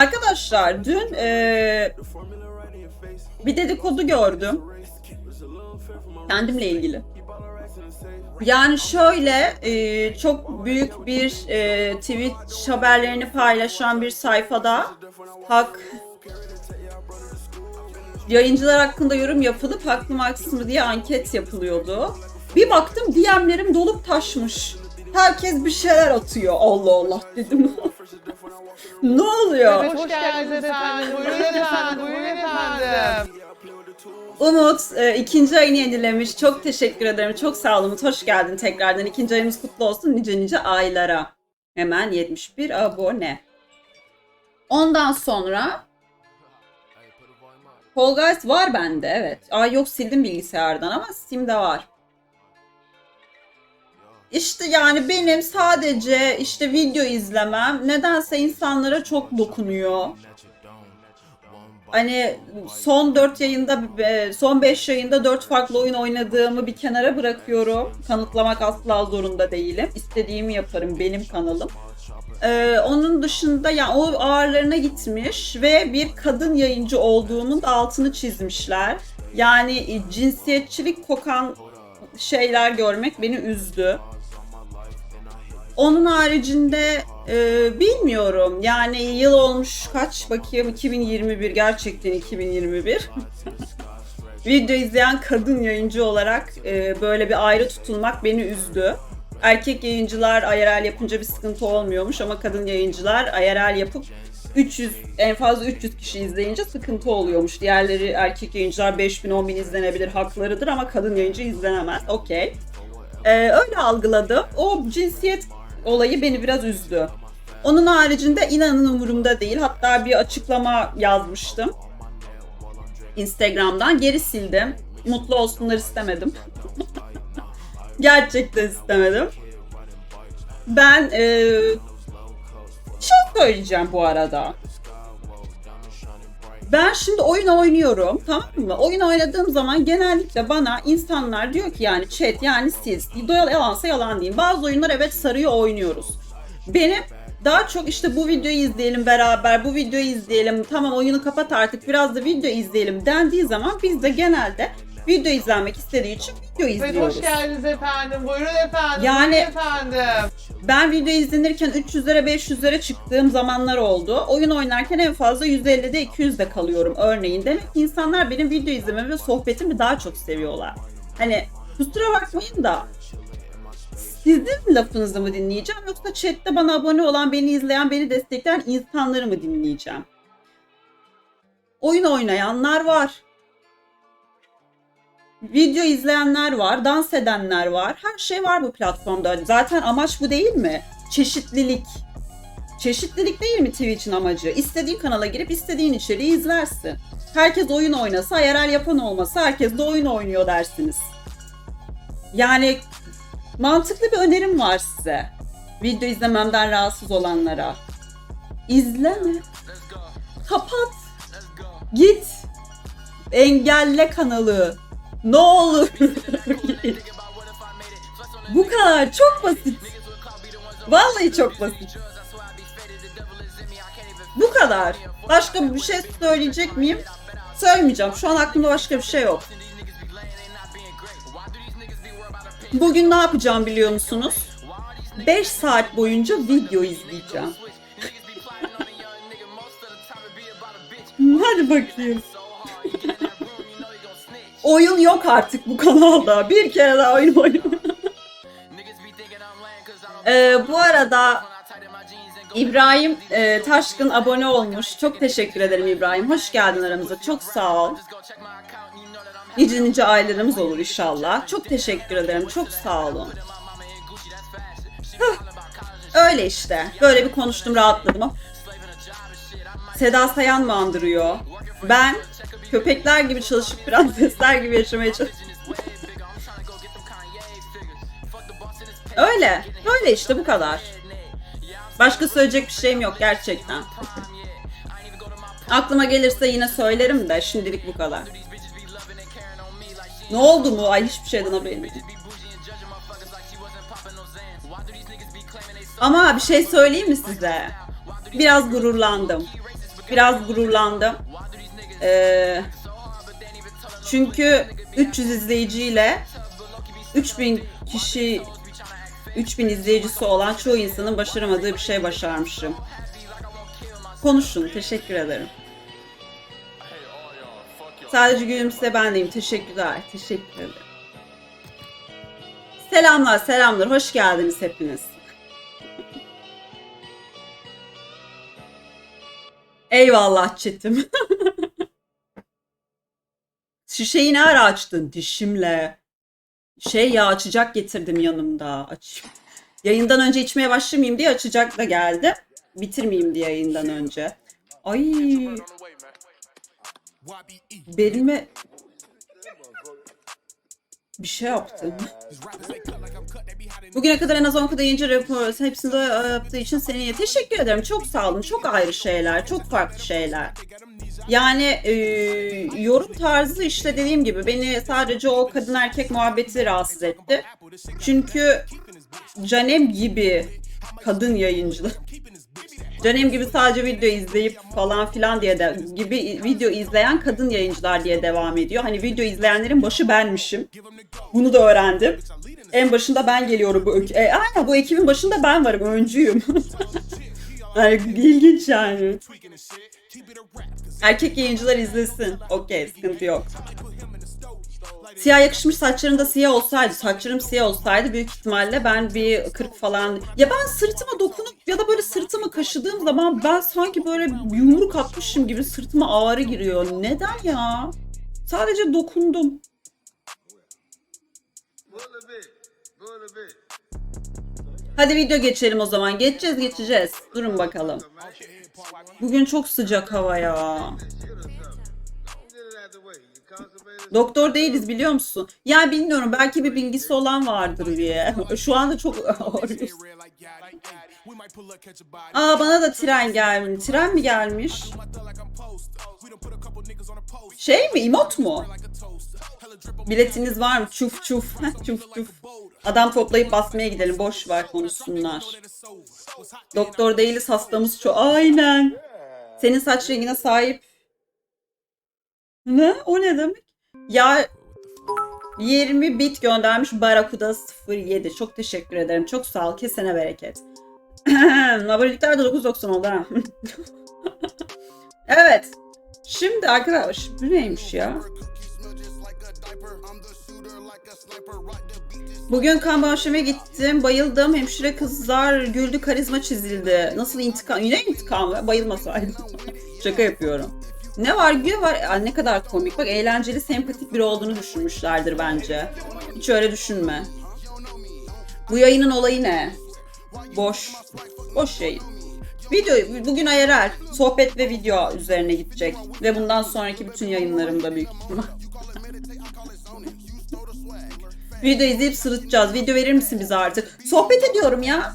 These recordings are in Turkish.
Arkadaşlar dün eee, bir dedikodu gördüm. Kendimle ilgili. Yani şöyle eee, çok büyük bir eee, Twitch haberlerini paylaşan bir sayfada hak yayıncılar hakkında yorum yapılıp haklı mı haksız mı diye anket yapılıyordu. Bir baktım DM'lerim dolup taşmış. Herkes bir şeyler atıyor. Allah Allah dedim. ne oluyor? Evet, hoş geldiniz efendim. Buyurun efendim. Buyurun efendim. Umut e, ikinci ayını yenilemiş. Çok teşekkür ederim. Çok sağ ol Umut. Hoş geldin tekrardan. İkinci ayımız kutlu olsun nice nice aylara. Hemen 71 abone. Ondan sonra Fall Guys var bende evet. Aa yok sildim bilgisayardan ama Steam'de var. İşte yani benim sadece işte video izlemem nedense insanlara çok dokunuyor. Hani son 4 yayında, e, son 5 yayında 4 farklı oyun oynadığımı bir kenara bırakıyorum. Kanıtlamak asla zorunda değilim. İstediğimi yaparım, benim kanalım. Ee, onun dışında yani o ağırlarına gitmiş ve bir kadın yayıncı olduğumun da altını çizmişler. Yani cinsiyetçilik kokan şeyler görmek beni üzdü. Onun haricinde e, bilmiyorum. Yani yıl olmuş kaç bakayım 2021 gerçekten 2021. Video izleyen kadın yayıncı olarak e, böyle bir ayrı tutulmak beni üzdü. Erkek yayıncılar IRL yapınca bir sıkıntı olmuyormuş ama kadın yayıncılar IRL yapıp 300 en fazla 300 kişi izleyince sıkıntı oluyormuş. Diğerleri erkek yayıncılar 5000 10000 izlenebilir haklarıdır ama kadın yayıncı izlenemez. Okey. Ee, öyle algıladım. O cinsiyet olayı beni biraz üzdü. Onun haricinde inanın umurumda değil. Hatta bir açıklama yazmıştım. Instagram'dan geri sildim. Mutlu olsunlar istemedim. Gerçekten istemedim. Ben eee şey söyleyeceğim bu arada. Ben şimdi oyun oynuyorum tamam mı? Oyun oynadığım zaman genellikle bana insanlar diyor ki yani chat yani siz yalansa yalan deyin. Bazı oyunlar evet sarıyor oynuyoruz. Benim daha çok işte bu videoyu izleyelim beraber, bu videoyu izleyelim, tamam oyunu kapat artık biraz da video izleyelim dendiği zaman biz de genelde video izlenmek istediği için video Evet, izliyoruz. hoş geldiniz efendim. Buyurun efendim. Yani- Buyurun efendim. Ben video izlenirken 300'lere 500'lere çıktığım zamanlar oldu. Oyun oynarken en fazla 150'de 200'de kalıyorum örneğin. Demek ki insanlar benim video izlememi ve sohbetimi daha çok seviyorlar. Hani kusura bakmayın da sizin lafınızı mı dinleyeceğim yoksa chatte bana abone olan, beni izleyen, beni destekleyen insanları mı dinleyeceğim? Oyun oynayanlar var. Video izleyenler var, dans edenler var. Her şey var bu platformda. Zaten amaç bu değil mi? Çeşitlilik. Çeşitlilik değil mi Twitch'in amacı? İstediğin kanala girip istediğin içeriği izlersin. Herkes oyun oynasa, yerel yapan olmasa herkes de oyun oynuyor dersiniz. Yani mantıklı bir önerim var size. Video izlememden rahatsız olanlara. İzleme. Kapat. Git. Engelle kanalı. Ne olur. Bu kadar çok basit. Vallahi çok basit. Bu kadar. Başka bir şey söyleyecek miyim? Söylemeyeceğim. Şu an aklımda başka bir şey yok. Bugün ne yapacağım biliyor musunuz? 5 saat boyunca video izleyeceğim. Hadi bakayım. oyun yok artık bu kanalda. Bir kere daha oyun oynuyorum. Ee, bu arada İbrahim e, Taşkın abone olmuş. Çok teşekkür ederim İbrahim. Hoş geldin aramıza. Çok sağ ol. Nice aylarımız olur inşallah. Çok teşekkür ederim. Çok sağ olun. Öyle işte. Böyle bir konuştum rahatladım. Seda Sayan mı andırıyor? Ben köpekler gibi çalışıp prensesler gibi yaşamaya çalışıyorum. Öyle. Böyle işte bu kadar. Başka söyleyecek bir şeyim yok gerçekten. Aklıma gelirse yine söylerim de şimdilik bu kadar. Ne oldu mu? Ay hiçbir şeyden haberim yok. Ama bir şey söyleyeyim mi size? Biraz gururlandım. Biraz gururlandım. Ee, çünkü 300 izleyiciyle 3000 kişi 3000 izleyicisi olan çoğu insanın başaramadığı bir şey başarmışım. Konuşun. Teşekkür ederim. Sadece gülümse ben deyim. Teşekkürler. Teşekkür ederim. Selamlar, selamlar. Hoş geldiniz hepiniz. Eyvallah çetim. Şişeyi ne ara açtın? Dişimle. Şey ya açacak getirdim yanımda. Aç. Yayından önce içmeye başlamayayım diye açacak da geldi. Bitirmeyeyim diye yayından önce. Ay. Belime bir şey yaptım. Bugüne kadar en az 10 kadar yayıncı rapor hepsini yaptığı için seni teşekkür ederim. Çok sağ olun. Çok ayrı şeyler. Çok farklı şeyler. Yani e, yorum tarzı işte dediğim gibi beni sadece o kadın erkek muhabbeti rahatsız etti. Çünkü Canem gibi kadın yayıncılar Canem gibi sadece video izleyip falan filan diye de gibi video izleyen kadın yayıncılar diye devam ediyor. Hani video izleyenlerin başı benmişim. Bunu da öğrendim. En başında ben geliyorum bu e, aynen bu ekibin başında ben varım öncüyüm. yani ilginç yani. Erkek yayıncılar izlesin. Okey sıkıntı yok. Siyah yakışmış saçlarım da siyah olsaydı, saçlarım siyah olsaydı büyük ihtimalle ben bir 40 falan... Ya ben sırtıma dokunup ya da böyle sırtımı kaşıdığım zaman ben sanki böyle yumruk atmışım gibi sırtıma ağrı giriyor. Neden ya? Sadece dokundum. Hadi video geçelim o zaman. Geçeceğiz geçeceğiz. Durun bakalım. Bugün çok sıcak hava ya. Doktor değiliz biliyor musun? Ya bilmiyorum belki bir bilgisi olan vardır diye. Şu anda çok ağrıyoruz. Aa bana da tren gelmiş. Tren mi gelmiş? Şey mi? Emot mu? Biletiniz var mı? Çuf çuf. Çuf çuf. Adam toplayıp basmaya gidelim. Boş ver konuşsunlar. Doktor değiliz hastamız çok. Aynen. Senin saç rengine sahip. Ne? O ne demek? Ya 20 bit göndermiş Barakuda 07. Çok teşekkür ederim. Çok sağ ol. Kesene bereket. Abonelikler de 9.90 oldu ha. evet. Şimdi arkadaş bu neymiş ya? Bugün kan bağışlamaya gittim. Bayıldım. Hemşire kızlar güldü. Karizma çizildi. Nasıl intikam? Yine intikam. Bayılmasaydım. Şaka yapıyorum. Ne var gül var. Aa, ne kadar komik. Bak eğlenceli, sempatik biri olduğunu düşünmüşlerdir bence. Hiç öyle düşünme. Bu yayının olayı ne? Boş. Boş yayın. Video bugün IRL. Sohbet ve video üzerine gidecek. Ve bundan sonraki bütün yayınlarımda büyük ihtimal. Video izleyip sırıtacağız. Video verir misin bize artık? Sohbet ediyorum ya.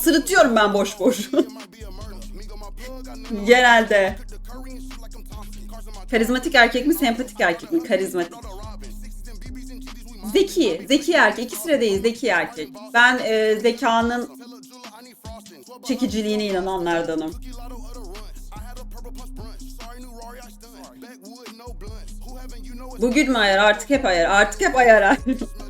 Sırıtıyorum ben boş boş. Genelde. Karizmatik erkek mi, sempatik erkek mi? Karizmatik. Zeki, zeki erkek. De değil, zeki erkek. Ben e, zekanın çekiciliğine inananlardanım. Bugün mü ayar? Artık hep ayar. Artık hep ayar.